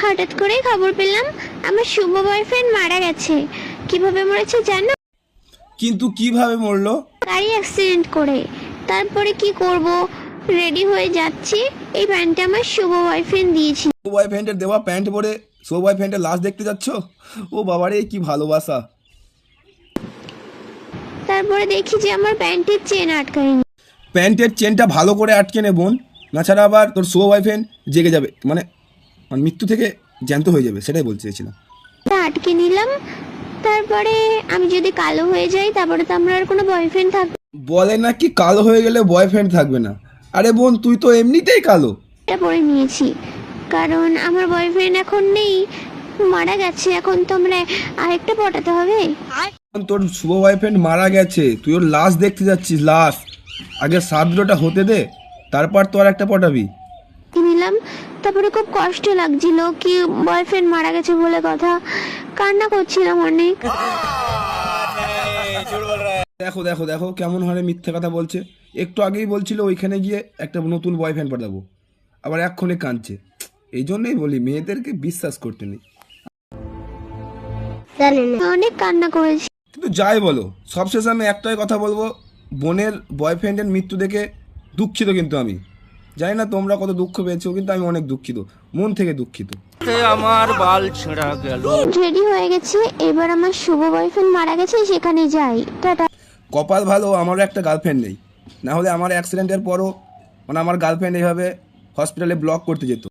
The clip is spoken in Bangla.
হঠাৎ করেই খবর পেলাম আমার শুভ বয়ফ্রেন্ড মারা গেছে। কীভাবে মরেছে জানো? কিন্তু কীভাবে মরলো? গাড়ি অ্যাক্সিডেন্ট করে। তারপরে কি করব? রেডি হয়ে যাচ্ছি। এই প্যান্টটা আমার শুভ বয়ফ্রেন্ড দিয়েছিল সো বয়ফ্রেন্ডের দেওয়া প্যান্ট পরে সো বয়ফ্রেন্ডের লাশ দেখতে যাচ্ছ? ও বাবারে কি ভালোবাসা। তারপরে দেখি যে আমার প্যান্টের চেন আটকায়নি। প্যান্টের চেনটা ভালো করে আটকে নে বোন। তাছাড়া আবার তোর সো বয়ফ্রেন্ড জেগে যাবে। মানে মানে মৃত্যু থেকে জ্যান্ত হয়ে যাবে সেটাই বলতে চেয়েছিলাম আটকে নিলাম তারপরে আমি যদি কালো হয়ে যাই তারপরে তো আমার আর কোনো বয়ফ্রেন্ড থাকবে বলে নাকি কালো হয়ে গেলে বয়ফ্রেন্ড থাকবে না? আরে বোন তুই তো এমনিতেই কালো। এটা পরে নিয়েছি কারণ আমার বয়ফ্রেন্ড এখন নেই মারা গেছে এখন তো আমরা আরেকটা পটাতে হবে। তোর শুভ বয়ফ্রেন্ড মারা গেছে তুই ওর লাশ দেখতে যাচ্ছিস লাশ। আগে সাদ্রটা হতে দে তারপর তো আর একটা পটাবি। নিলাম তারপরে খুব কষ্ট লাগছিল কি বয়ফ্রেন্ড মারা গেছে বলে কথা। কান্না করছিলাম অনেক। দেখো দেখো দেখো কেমন হারে মিথ্যে কথা বলছে। একটু আগেই বলছিল ওইখানে গিয়ে একটা নতুন বয়ফ্রেন্ড পাঠাবো। আবার এক্ষণে কাঁদছে। এই জন্যই বলি মেয়েদেরকে বিশ্বাস করতে নেই। অনেক কান্না করেছি। কিন্তু যাই বলো সবশেষে আমি একটাই কথা বলব বোনের বয়ফ্রেন্ডের মৃত্যু দেখে দুঃখিত কিন্তু আমি। জানি না তোমরা কত দুঃখ পেয়েছ কিন্তু আমি অনেক দুঃখিত। মন থেকে দুঃখিত। আমার বাল ছেঁড়া গেল। রেডি হয়ে গেছে এবার আমার শুভ বয়ফ্রেন্ড মারা গেছে সেখানে যাই। টাটা। কপাল ভালো আমারও একটা গার্লফ্রেন্ড নেই। না হলে আমার অ্যাক্সিডেন্টের পরও মানে আমার গার্লফ্রেন্ড এইভাবে হসপিটালে ব্লক করতে যেত।